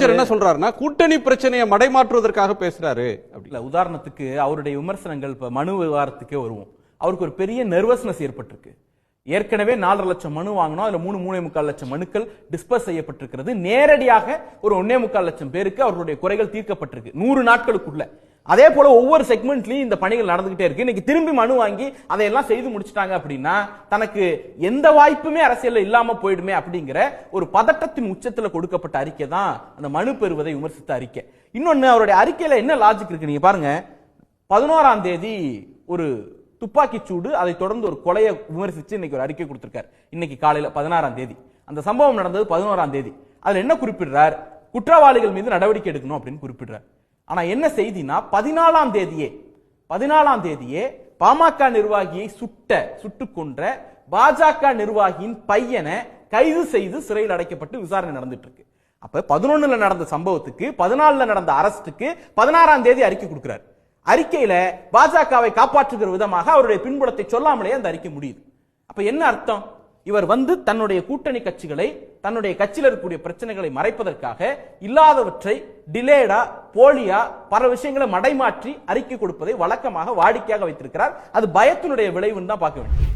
முதலமைச்சர் என்ன சொல்றாருன்னா கூட்டணி பிரச்சனையை மடைமாற்றுவதற்காக பேசுறாரு அப்படி. இல்ல உதாரணத்துக்கு அவருடைய விமர்சனங்கள் இப்ப மனு விவகாரத்துக்கே வருவோம். அவருக்கு ஒரு பெரிய நர்வஸ்னஸ் ஏற்பட்டிருக்கு. ஏற்கனவே நாலரை லட்சம் மனு வாங்கினோம் அதுல மூணு மூணே முக்கால் லட்சம் மனுக்கள் டிஸ்பஸ் செய்யப்பட்டிருக்கிறது. நேரடியாக ஒரு ஒன்னே முக்கால் லட்சம் பேருக்கு அவர்களுடைய குறைகள் தீர்க்கப்பட்டிருக்கு. நூறு நாட்களுக்குள்ள. அதே போல ஒவ்வொரு செக்மெண்ட்லயும் இந்த பணிகள் நடந்துகிட்டே இருக்கு. இன்னைக்கு திரும்பி மனு வாங்கி அதையெல்லாம் செய்து முடிச்சிட்டாங்க அப்படின்னா தனக்கு எந்த வாய்ப்புமே அரசியல் இல்லாம போயிடுமே அப்படிங்கிற ஒரு பதட்டத்தின் உச்சத்துல கொடுக்கப்பட்ட அறிக்கை தான் அந்த மனு பெறுவதை விமர்சித்த அறிக்கை. இன்னொன்னு அவருடைய அறிக்கையில என்ன லாஜிக் இருக்கு நீங்க பாருங்க. பதினோராம் தேதி ஒரு துப்பாக்கி சூடு அதை தொடர்ந்து ஒரு கொலையை விமர்சிச்சு இன்னைக்கு ஒரு அறிக்கை கொடுத்திருக்காரு. இன்னைக்கு காலையில பதினாறாம் தேதி. அந்த சம்பவம் நடந்தது பதினோராம் தேதி. அதுல என்ன குறிப்பிடுறார்? குற்றவாளிகள் மீது நடவடிக்கை எடுக்கணும் அப்படின்னு குறிப்பிடுறார். ஆனா என்ன செய்தினா பதினாலாம் தேதியே பதினாலாம் தேதியே பாமக நிர்வாகியை சுட்ட சுட்டு கொன்ற பாஜக நிர்வாகியின் பையனை கைது செய்து சிறையில் அடைக்கப்பட்டு விசாரணை நடந்துட்டு இருக்கு அப்ப பதினொன்னுல நடந்த சம்பவத்துக்கு பதினாலுல நடந்த அரஸ்டுக்கு பதினாறாம் தேதி அறிக்கை கொடுக்கிறார். அறிக்கையில பாஜகவை காப்பாற்றுகிற விதமாக அவருடைய பின்புலத்தை சொல்லாமலே அந்த அறிக்கை முடியுது. அப்ப என்ன அர்த்தம்? இவர் வந்து தன்னுடைய கூட்டணி கட்சிகளை தன்னுடைய கட்சியில் இருக்கக்கூடிய பிரச்சனைகளை மறைப்பதற்காக இல்லாதவற்றை டிலேடா போலியா பல விஷயங்களை மடைமாற்றி அறிக்கை கொடுப்பதை வழக்கமாக வாடிக்கையாக வைத்திருக்கிறார். அது பயத்தினுடைய விளைவுன்னு தான் பார்க்க வேண்டும்.